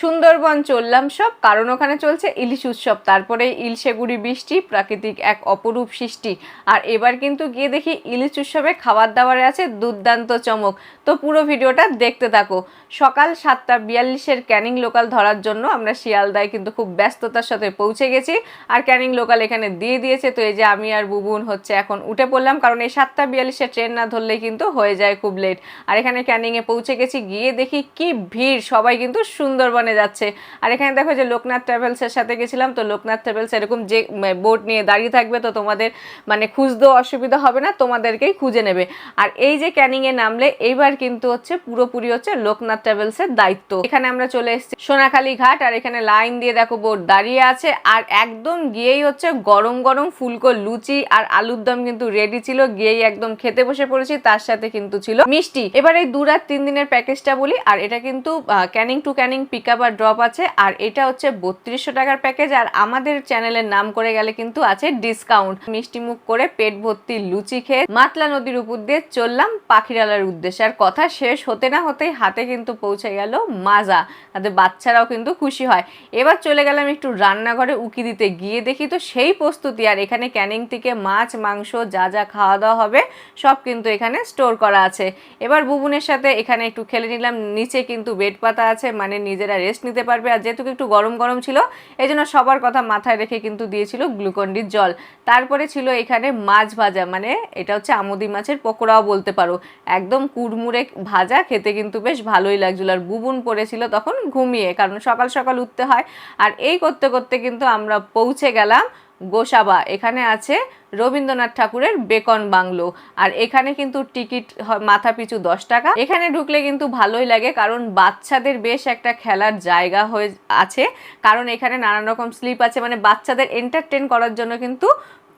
সুন্দরবন চললাম সব, কারণ ওখানে চলছে ইলিশ উৎসব। তারপরে ইলশেগুড়ি বৃষ্টি, প্রাকৃতিক এক অপরূপ সৃষ্টি। আর এবার কিন্তু গিয়ে দেখি ইলিশ উৎসবে খাবার দাবারে আছে দুর্দান্ত চমক। তো পুরো ভিডিওটা দেখতে থাকো। সকাল সাতটা বিয়াল্লিশের ক্যানিং লোকাল ধরার জন্য আমরা শিয়ালদায় কিন্তু খুব ব্যস্ততার সাথে পৌঁছে গেছি। আর ক্যানিং লোকাল এখানে দিয়ে দিয়েছে। তো এই যে আমি আর বুবুন হচ্ছে এখন উঠে পড়লাম, কারণ এই সাতটা বিয়াল্লিশে ট্রেন না ধরলেই কিন্তু হয়ে যায় খুব লেট আর এখানে ক্যানিংয়ে পৌঁছে গেছি, গিয়ে দেখি কি ভিড়। সবাই কিন্তু সুন্দরবনে যাচ্ছে। আর এখানে দেখো যে লোকনাথ ট্রাভেলসের সাথে গেছিলাম, তো লোকনাথ ট্রাভেলস এরকম যে বোট নিয়ে দাঁড়িয়ে থাকবে, তো তোমাদের মানে খুঁজতেও অসুবিধা হবে না, তোমাদেরকেই খুঁজে নেবে। আর এই যে ক্যানিংয়ে নামলে, এইবার কিন্তু হচ্ছে পুরোপুরি হচ্ছে লোকনাথ ট্রাভেলসের দায়িত্ব। এখানে আমরা চলে এসেছি সোনাখালী ঘাট, আর এখানে লাইন দিয়ে দেখো বোট দাঁড়িয়ে আছে, আর একদম গিয়েই হচ্ছে গরম গরম ফুলকো লুচি আর আলুর দম কিন্তু রেডি ছিল, গিয়েই একদম খেতে বসে পড়েছি, তার সাথে কিন্তু ছিল মিষ্টি। এবার এই দু রাত তিন দিনের প্যাকেজটা বলি, আর এটা কিন্তু ক্যানিং টু ক্যানিং পিক আর ড্রপ আছে, আর এটা হচ্ছে বত্রিশশো টাকার প্যাকেজ আর আমাদের চ্যানেলের নাম করে গেলে কিন্তু আছে ডিসকাউন্ট মিষ্টি মুখ করে পেট ভর্তি লুচি খেয়ে মাতলা নদীর উপর দিয়ে চললাম পাখিরালার উদ্দেশ্যে। আর কথা শেষ হতে না হতেই হাতে কিন্তু পৌঁছে গেল মাজা। তাদের বাচ্চারাও কিন্তু খুশি হয়। এবার চলে গেলাম একটু রান্নাঘরে উকি দিতে। গিয়ে দেখি তো সেই প্রস্তুতি, আর এখানে ক্যানিং থেকে মাছ, মাংস, যা যা খাওয়া দাওয়া হবে, সব কিন্তু এখানে স্টোর করা আছে। এবার বুবুনের সাথে এখানে একটু খেলে নিলাম। নিচে কিন্তু বেড পাতা আছে মানে নিজেরা রেস্ট নিতে পারবে। আর যেহেতু একটু গরম গরম ছিল এই জন্য সবার কথা মাথায় রেখে কিন্তু দিয়েছিল গ্লুকন্ডির জল। তারপরে ছিল এখানে মাছ ভাজা মানে এটা হচ্ছে আমোদি মাছের পকোড়াও বলতে পারো। একদম কুড়মুড়ে ভাজা, খেতে কিন্তু বেশ ভালোই লাগছিল। আর বুবুন পড়েছিল তখন ঘুমিয়ে, কারণ সকাল সকাল উঠতে হয়। আর এই করতে করতে কিন্তু আমরা পৌঁছে গেলাম গোসাবা, এখানে আছে রবীন্দ্রনাথ ঠাকুরের বেকন বাংলো। আর এখানে কিন্তু টিকিট মাথা পিছু দশ টাকা। এখানে ঢুকলে কিন্তু ভালোই লাগে, কারণ বাচ্চাদের বেশ একটা খেলার জায়গা হয়ে আছে। কারণ এখানে নানান রকম স্লিপ আছে মানে বাচ্চাদের এন্টারটেন করার জন্য কিন্তু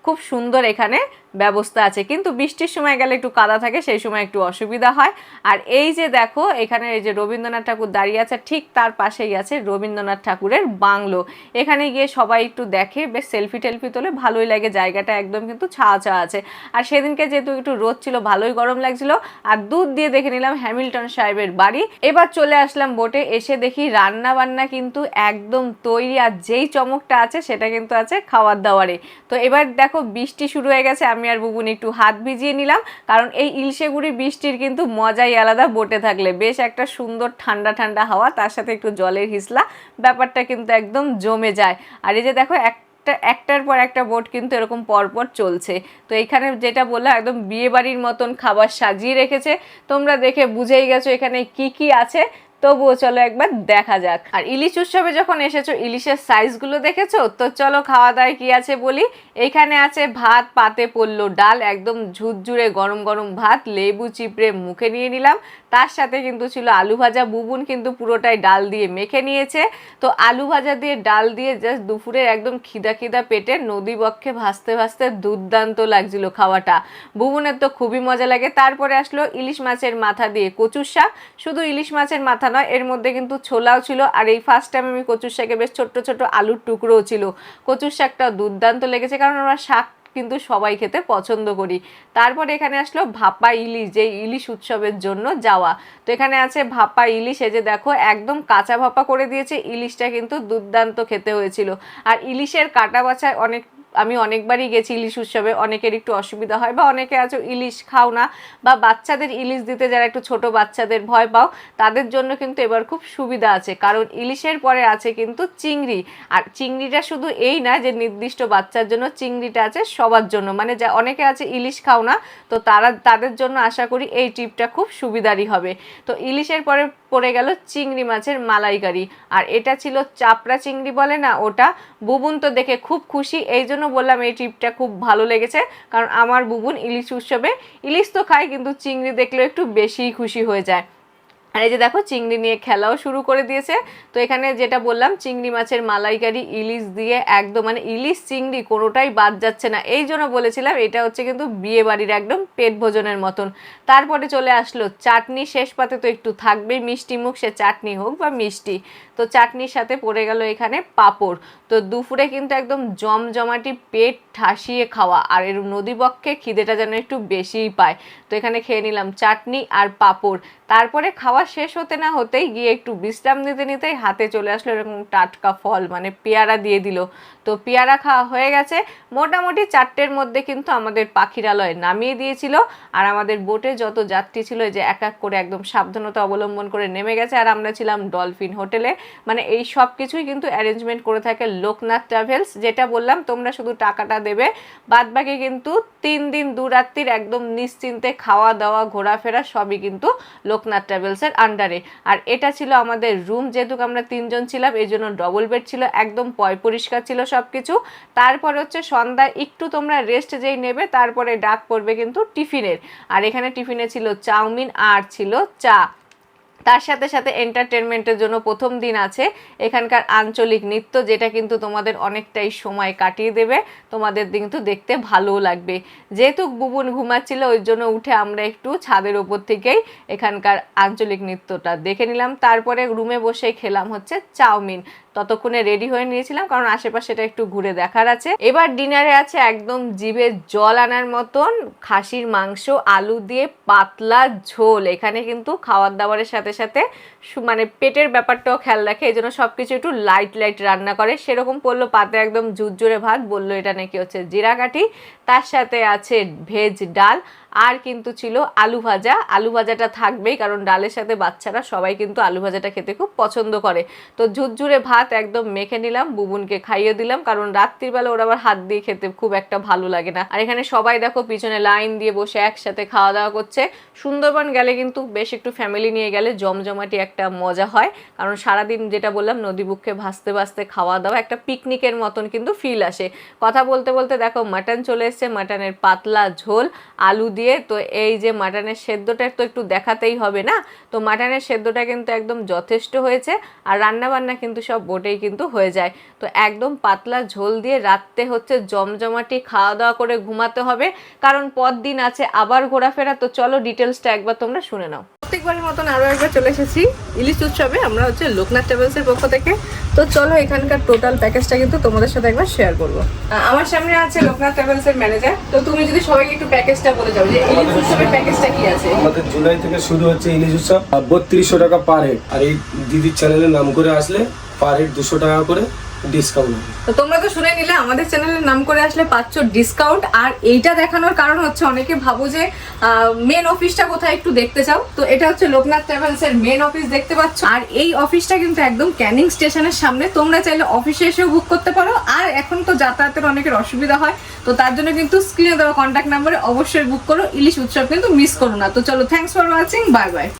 খুব সুন্দর এখানে ব্যবস্থা আছে। কিন্তু বৃষ্টির সময় গেলে একটু কাদা থাকে, সেই সময় একটু অসুবিধা হয়। আর এই যে দেখো, এখানে এই যে রবীন্দ্রনাথ ঠাকুর দাঁড়িয়ে আছে, ঠিক তার পাশেই আছে রবীন্দ্রনাথ ঠাকুরের বাংলো। এখানে গিয়ে সবাই একটু দেখে, বেশ সেলফি টেলফি তোলে, ভালোই লাগে, জায়গাটা একদম কিন্তু ছাওয়া ছাওয়া আছে। আর সেদিনকে যেহেতু একটু রোদ ছিল, ভালোই গরম লাগছিল, আর দুধ দিয়ে দেখে নিলাম হ্যামিল্টন সাহেবের বাড়ি। এবার চলে আসলাম বোটে, এসে দেখি রান্না বান্না কিন্তু একদম তৈরি, আর যেই চমকটা আছে, সেটা কিন্তু আছে খাবার দাবারে তো এবার দেখো বৃষ্টি শুরু হয়ে গেছে, আমি আর বুবুন একটু হাত ভিজিয়ে নিলাম, কারণ এই ইলশেগুড়ি বৃষ্টির কিন্তু মজাই আলাদা বোটে থাকলে। বেশ একটা সুন্দর ঠান্ডা ঠান্ডা হাওয়া, তার সাথে একটু জলের হিসলা, ব্যাপারটা কিন্তু একদম জমে যায়। আর এই যে দেখো এক একটা, একটার পর একটা বোট কিন্তু এরকম পরপর চলছে। তো এখানে যেটা বললাম, একদম বিয়ে বাড়ির মতন খাবার সাজিয়ে রেখেছে। তোমরা দেখে বুঝেই গেছো এখানে কি কি আছে। তবুও চলো একবার দেখা যাক। আর ইলিশ উৎসবে যখন এসেছ, ইলিশের সাইজগুলো দেখেছ? তো চলো খাওয়া দাওয়ায় কি আছে বলি? এখানে আছে ভাত, পাতে পড়ল ডাল, একদম ঝুরঝুরে গরম গরম ভাত, লেবু চিপড়ে মুখে নিয়ে নিলাম। তার সাথে কিন্তু ছিল আলু ভাজা, বুবুন কিন্তু পুরোটাই ডাল দিয়ে মেখে নিয়েছে। তো আলু ভাজা দিয়ে ডাল দিয়ে জাস্ট দুপুরের একদম খিদা খিদা পেটে নদী বক্ষে ভাসতে ভাসতে দুর্দান্ত লাগছিল খাওয়াটা। বুবুনের তো খুবই মজা লাগে। তারপরে আসলো ইলিশ মাছের মাথা দিয়ে কচুর শাক। শুধু ইলিশ মাছের মাথা নয় এর মধ্যে কিন্তু ছোলাও ছিল। আর এই ফার্স্ট টাইম আমি কচুর শাকে বেশ ছোট্ট ছোট আলুর টুকরোও ছিল। কচুর শাকটা দুর্দান্ত লেগেছে কারণ আমরা শাক কিন্তু সবাই খেতে পছন্দ করি। তারপর এখানে আসলো ভাপা ইলিশ যে ইলিশ উৎসবের জন্য যাওয়া। তো এখানে আছে ভাপা ইলিশ, এই যে দেখো, একদম কাঁচা ভাপা করে দিয়েছে। ইলিশটা কিন্তু দুর্দান্ত খেতে হয়েছিল। আর ইলিশের কাটা বাছায় অনেক আমি অনেকবারই গেছি ইলিশ উৎসবে, অনেকের একটু অসুবিধা হয় বা অনেকে আছো ইলিশ খাও না বা বাচ্চাদের ইলিশ দিতে যারা একটু ছোট বাচ্চাদের ভয় পাও, তাদের জন্য কিন্তু এবার খুব সুবিধা আছে। কারণ ইলিশের পরে আছে কিন্তু চিংড়ি। আর চিংড়িটা শুধু এই না যে নির্দিষ্ট বাচ্চার জন্য চিংড়িটা আছে সবার জন্য। মানে যা অনেকে আছে ইলিশ খাও না, তো তারা, তাদের জন্য আশা করি এই ট্রিপটা খুব সুবিধারই হবে। তো ইলিশের পরে পড়ে গেল চিংড়ি মাছের মালাইকারি। আর এটা ছিল চাপড়া চিংড়ি বলে না ওটা? বুবুন তো দেখে খুব খুশি, এই জন্য বললাম এই ট্রিপটা খুব ভালো লেগেছে, কারণ আমার বুবুন ইলিশ উৎসবে, ইলিশ তো খায় কিন্তু চিংড়ি দেখলেও একটু বেশিই খুশি হয়ে যায়। আর এই যে দেখো, চিংড়ি নিয়ে খেলাও শুরু করে দিয়েছে। তো এখানে যেটা বললাম, চিংড়ি মাছের মালাইকারি ইলিশ দিয়ে একদম মানে ইলিশ চিংড়ি কোনোটাই বাদ যাচ্ছে না। এই জন্য বলেছিলাম, এটা হচ্ছে কিন্তু বিয়ে বাড়ির একদম পেট ভোজনের মতন। তারপরে চলে আসলো, চাটনি শেষ পাতে তো একটু থাকবেই, মিষ্টি মুখ, সে চাটনি হোক বা মিষ্টি। তো চাটনির সাথে পড়ে গেল এখানে পাঁপড়। তো দুপুরে কিন্তু একদম জমজমাটি পেট ঠাসিয়ে খাওয়া, আর এর নদীবক্ষে খিদেটা যেন একটু বেশিই পায়। তো এখানে খেয়ে নিলাম চাটনি আর পাঁপড়। তারপরে খাওয়া শেষ হতে না হতেই গিয়ে একটু বিশ্রাম নিতে নিতেই হাতে চলে আসলো এরকম টাটকা ফল মানে পেয়ারা দিয়ে দিল। তো পেয়ারা খাওয়া হয়ে গেছে। মোটামুটি চারটের মধ্যে কিন্তু আমাদের পাখিরালয় নামিয়ে দিয়েছিল। আর আমাদের বোটে যত যাত্রী ছিল যে এক এক করে একদম সাবধানতা অবলম্বন করে নেমে গেছে। আর আমরা ছিলাম ডলফিন হোটেলে। মানে এই সব কিছুই কিন্তু অ্যারেঞ্জমেন্ট করে থাকে লোকনাথ ট্রাভেলস। যেটা বললাম, তোমরা শুধু টাকাটা দেবে। বাদ বাকি কিন্তু তিন দিন, দু রাত্রির একদম নিশ্চিন্তে খাওয়া দাওয়া ঘোরাফেরা সবই কিন্তু লোকনাথ ট্রাভেলসের আন্ডারে আর এটা ছিল আমাদের রুম যেহেতু আমরা তিনজন ছিলাম, এই জন্য ডবল বেড ছিল, একদম পয় পরিষ্কার ছিল সব কিছু তারপরে হচ্ছে সন্ধ্যায় একটু তোমরা রেস্ট যেই নেবে, তারপরে ডাক পড়বে কিন্তু টিফিনের। আর এখানে টিফিনে ছিল চাউমিন, আর ছিল চা। তার সাথে সাথে এন্টারটেনমেন্টের জন্য প্রথম দিন আছে এখানকার আঞ্চলিক নৃত্য, যেটা কিন্তু তোমাদের অনেকটাই সময় কাটিয়ে দেবে। তোমাদের কিন্তু দেখতে ভালোও লাগবে। যেহেতু বুবুন ঘুমাচ্ছিল, ওই জন্য উঠে আমরা একটু ছাদের ওপর থেকেই এখানকার আঞ্চলিক নৃত্যটা দেখে নিলাম। তারপরে রুমে বসে খেলাম হচ্ছে চাউমিন। ততক্ষণে রেডি হয়ে নিয়েছিলাম, কারণ আশেপাশে এটা একটু ঘুরে দেখার আছে। এবার ডিনারে আছে একদম জিভে জল আনার মতন খাসির মাংস, আলু দিয়ে পাতলা ঝোল। এখানে কিন্তু খাওয়ার দাওয়ারের সাথে সাথে মানে পেটের ব্যাপারটাও খেয়াল রাখে, এই জন্য সব কিছু একটু লাইট লাইট রান্না করে। সেরকম পড়ল পাতে একদম জুরজুরে ভাত, বলল এটা নাকি হচ্ছে জিরা কাঠি তার সাথে আছে ভেজ ডাল। আর কিন্তু ছিল আলু ভাজা। আলু ভাজাটা থাকবেই, কারণ ডালের সাথে বাচ্চারা সবাই কিন্তু আলু ভাজাটা খেতে খুব পছন্দ করে। তো ঝুরঝুরে ভাত একদম মেখে নিলাম, বুবুনকে খাইয়ে দিলাম, কারণ রাত্রিবেলা ওরা আবার হাত দিয়ে খেতে খুব একটা ভালো লাগে না। আর এখানে সবাই দেখো পিছনে লাইন দিয়ে বসে একসাথে খাওয়া দাওয়া করছে। সুন্দরবন গেলে কিন্তু বেশ একটু ফ্যামিলি নিয়ে গেলে জমজমাটি একটা মজা হয়, কারণ সারাদিন যেটা বললাম নদীবুক্ষে ভাসতে ভাসতে খাওয়া দাওয়া একটা পিকনিকের মতন কিন্তু ফিল আসে। কথা বলতে বলতে দেখো মাটন চলে এসছে মাটনের পাতলা ঝোল, আলু দিয়ে তো এই যে মাটনের সেদ্ধটা তো একটু দেখাতেই হবে না? তো মাটনের সেদ্ধটা কিন্তু একদম যথেষ্ট হয়েছে আর রান্নাবান্না কিন্তু সব বোটেই কিন্তু হয়ে যায়। তো একদম পাতলা ঝোল দিয়ে রাত্রে হচ্ছে, জমজমাটি খাওয়া দাওয়া করে ঘুমাতে হবে। কারণ পরদিন আছে আবার ঘোরাফেরা, তো চলো ডিটেলসটা একবার তোমরা শুনে নাও। প্রত্যেকবারের মতন আরও একবার চলে এসেছি। ইলিশ উৎসবে আমরা হচ্ছে লোকনাথ ট্রাভেলসের পক্ষ থেকে। তো চলো এখানকার টোটাল প্যাকেজটা কিন্তু তোমাদের সাথে একবার শেয়ার করব। আমার সামনে আছে লোকনাথ ট্রাভেলসের ম্যানেজার তো তুমি যদি সবাইকে একটু প্যাকেজটা বলে যাও যে ইলিশ উৎসবের প্যাকেজটা কি আছে? আমাদের জুলাই থেকে শুরু হচ্ছে ইলিশ উৎসব। বত্রিশশো টাকা পার হেড আর এই দিদির চ্যানেলের নাম করে আসলে পার হেড দুশো টাকা করে। ডিসকাউন্ট তো তোমরা তো শুনে নিলে, আমাদের চ্যানেলের নাম করে আসলে পাচ্ছ ডিসকাউন্ট আর এইটা দেখানোর কারণ হচ্ছে অনেকে ভাবো যে মেন অফিসটা কোথায় একটু দেখতে চাও। তো এটা হচ্ছে লোকনাথ ট্রাভেলস এর মেন অফিস দেখতে পাচ্ছ। আর এই অফিসটা কিন্তু একদম ক্যানিং স্টেশনের সামনে। তোমরা চাইলে অফিসে এসেও বুক করতে পারো। আর এখন তো যাতায়াতের অনেকের অসুবিধা হয়। তো তার জন্য কিন্তু স্ক্রিনে দেওয়া কন্ট্যাক্ট নাম্বারে অবশ্যই বুক করো। ইলিশ উৎসব কিন্তু মিস করো না। তো চলো thanks for watching bye bye